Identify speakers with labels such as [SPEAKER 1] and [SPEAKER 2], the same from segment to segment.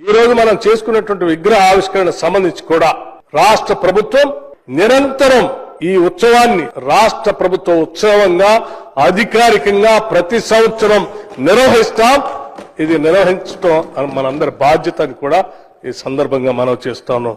[SPEAKER 1] ఈ రోజు మనం చేసుకున్నటువంటి విగ్రహ ఆవిష్కరణ సంబంధించి కూడా రాష్ట్ర ప్రభుత్వం నిరంతరం ఈ ఉత్సవాన్ని రాష్ట్ర ప్రభుత్వ ఉత్సవంగా అధికారికంగా ప్రతి సంవత్సరం నిర్వహిస్తాం. ఇది నిర్వహించడం మనందరి బాధ్యత అని కూడా ఈ సందర్భంగా మనం చేస్తాను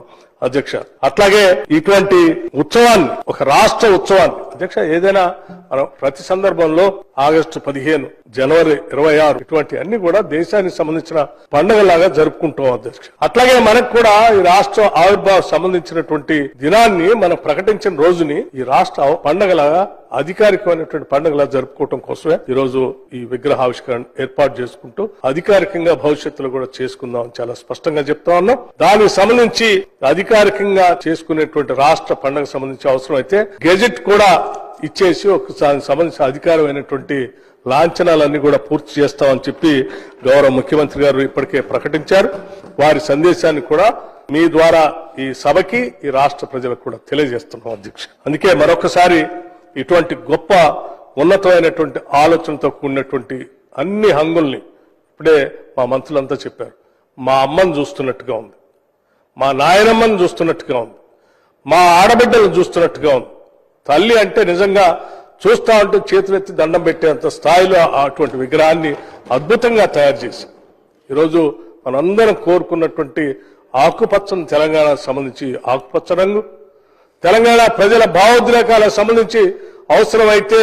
[SPEAKER 1] అధ్యక్ష. అట్లాగే ఇటువంటి ఉత్సవాన్ని ఒక రాష్ట్ర ఉత్సవాన్ని అధ్యక్ష ఏదైనా మనం ప్రతి సందర్భంలో ఆగస్టు పదిహేను జనవరి ఇరవై ఆరు ఇటువంటి అన్ని కూడా దేశానికి సంబంధించిన పండుగలాగా జరుపుకుంటాం అధ్యక్ష. అట్లాగే మనకు కూడా ఈ రాష్ట్ర ఆవిర్భావ సంబంధించినటువంటి దినాన్ని మనం ప్రకటించిన రోజుని ఈ రాష్ట్ర పండుగలాగా అధికారికమైనటువంటి పండుగలా జరుపుకోవటం కోసమే ఈ రోజు ఈ విగ్రహావిష్కరణ ఏర్పాటు చేసుకుంటూ అధికారికంగా భవిష్యత్తులో కూడా చేసుకుందాం అని చాలా స్పష్టంగా చెప్తా ఉన్నాం. దానికి సంబంధించి అధికారికంగా చేసుకునేటువంటి రాష్ట్ర పండుగ సంబంధించి అవసరం అయితే గెజెట్ కూడా ఇచ్చేసి ఒకసారి సంబంధించిన అధికారమైనటువంటి లాంఛనాలన్నీ కూడా పూర్తి చేస్తామని చెప్పి గౌరవ ముఖ్యమంత్రి గారు ఇప్పటికే ప్రకటించారు. వారి సందేశాన్ని కూడా మీ ద్వారా ఈ సభకి ఈ రాష్ట్ర ప్రజలకు కూడా తెలియజేస్తున్నాం అధ్యక్ష. అందుకే మరొకసారి ఇటువంటి గొప్ప ఉన్నతమైనటువంటి ఆలోచనతో కూడినటువంటి అన్ని హంగుల్ని ఇప్పుడే మా మంత్రులంతా చెప్పారు. మా అమ్మని చూస్తున్నట్టుగా ఉంది. మా నాయనమ్మని చూస్తున్నట్టుగా ఉంది. మా ఆడబిడ్డలను చూస్తున్నట్టుగా ఉంది. తల్లి అంటే నిజంగా చూస్తా ఉంటే చేతులెత్తి దండం పెట్టేంత స్థాయిలో అటువంటి విగ్రహాన్ని అద్భుతంగా తయారు చేశాం ఈరోజు మనందరం కోరుకున్నటువంటి ఆకుపచ్చని తెలంగాణకు సంబంధించి ఆకుపచ్చ రంగు తెలంగాణ ప్రజల భావోద్రేకాలకు సంబంధించి అవసరమైతే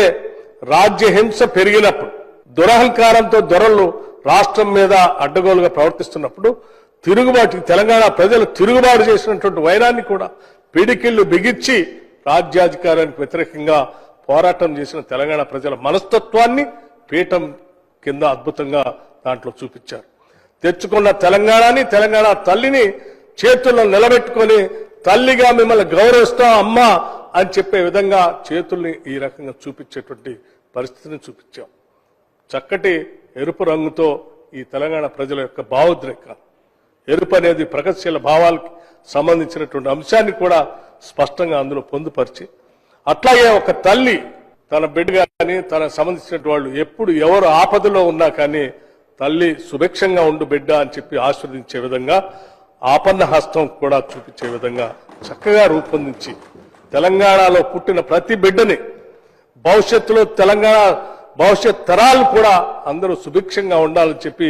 [SPEAKER 1] రాజ్య హింస పెరిగినప్పుడు దురహంకారంతో దొరలు రాష్ట్రం మీద అడ్డగోలుగా ప్రవర్తిస్తున్నప్పుడు తిరుగుబాటుకి తెలంగాణ ప్రజలు తిరుగుబాటు చేసినటువంటి వైరాన్ని కూడా పిడికిళ్ళు బిగించి రాజ్యాధికారానికి వ్యతిరేకంగా పోరాటం చేసిన తెలంగాణ ప్రజల మనస్తత్వాన్ని పీఠం కింద అద్భుతంగా దాంట్లో చూపించారు. తెచ్చుకున్న తెలంగాణని తెలంగాణ తల్లిని చేతుల్లో నిలబెట్టుకొని తల్లిగా మిమ్మల్ని గౌరవిస్తాం అమ్మా అని చెప్పే విధంగా చేతుల్ని ఈ రకంగా చూపించేటువంటి పరిస్థితిని చూపించాం. చక్కటి ఎరుపు రంగుతో ఈ తెలంగాణ ప్రజల యొక్క భావోద్రేకాలు. ఎరుపు అనేది ప్రగతిశీల భావాలకి సంబంధించినటువంటి అంశాన్ని కూడా స్పష్టంగా అందులో పొందుపరిచి అట్లాగే ఒక తల్లి తన బిడ్డ కానీ తన సంబంధించిన వాళ్ళు ఎప్పుడు ఎవరు ఆపదలో ఉన్నా కానీ తల్లి సుభిక్షంగా ఉండు బిడ్డ అని చెప్పి ఆశీర్వదించే విధంగా ఆపన్న హస్తం కూడా చూపించే విధంగా చక్కగా రూపొందించి తెలంగాణలో పుట్టిన ప్రతి బిడ్డని భవిష్యత్తులో తెలంగాణ భవిష్యత్ తరాలు కూడా అందరూ సుభిక్షంగా ఉండాలని చెప్పి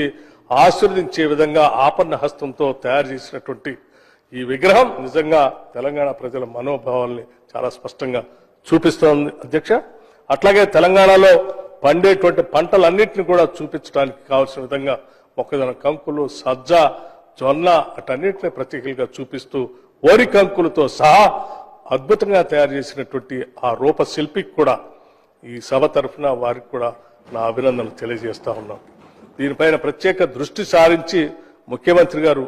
[SPEAKER 1] ఆశీర్వదించే విధంగా ఆపన్న హస్తంతో తయారు చేసినటువంటి ఈ విగ్రహం నిజంగా తెలంగాణ ప్రజల మనోభావాల్ని చాలా స్పష్టంగా చూపిస్తోంది. అధ్యక్ష అట్లాగే తెలంగాణలో పండేటువంటి పంటలన్నింటినీ కూడా చూపించడానికి కావాల్సిన విధంగా మొక్కజొన్న కంకులు సజ్జ జొన్న అటన్నింటిని ప్రతీకలుగా చూపిస్తూ ఓరి కంకులతో సహా అద్భుతంగా తయారు చేసినటువంటి ఆ రూపశిల్పికి కూడా ఈ సభ తరఫున వారికి కూడా నా అభినందనలు తెలియజేస్తా ఉన్నాం. దీనిపైన ప్రత్యేక దృష్టి సారించి ముఖ్యమంత్రి గారు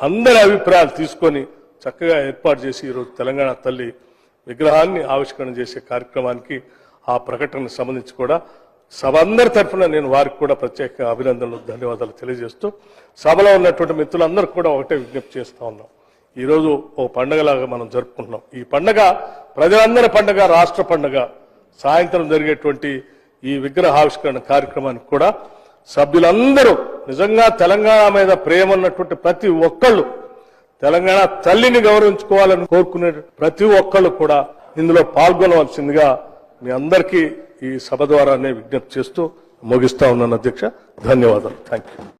[SPEAKER 1] అందరి అభిప్రాయాలు తీసుకొని చక్కగా ఏర్పాటు చేసి ఈరోజు తెలంగాణ తల్లి విగ్రహాన్ని ఆవిష్కరణ చేసే కార్యక్రమానికి ఆ ప్రకటనకు సంబంధించి కూడా సభ అందరి తరఫున నేను వారికి కూడా ప్రత్యేక అభినందనలు ధన్యవాదాలు తెలియజేస్తూ సభలో ఉన్నటువంటి మిత్రులందరూ కూడా ఒకటే విజ్ఞప్తి చేస్తూ ఉన్నాం. ఈరోజు ఓ పండగలాగా మనం జరుపుకుంటున్నాం. ఈ పండగ ప్రజలందరి పండగ రాష్ట్ర పండగ. సాయంత్రం జరిగేటువంటి ఈ విగ్రహావిష్కరణ కార్యక్రమానికి కూడా సభ్యులందరూ నిజంగా తెలంగాణ మీద ప్రేమ ఉన్నటువంటి ప్రతి ఒక్కళ్ళు తెలంగాణ తల్లిని గౌరవించుకోవాలని కోరుకునే ప్రతి ఒక్కళ్ళు కూడా ఇందులో పాల్గొనవలసిందిగా మీ అందరికీ ఈ సభ ద్వారానే విజ్ఞప్తి చేస్తూ ముగిస్తా ఉన్నాను అధ్యక్ష. ధన్యవాదాలు. Thank you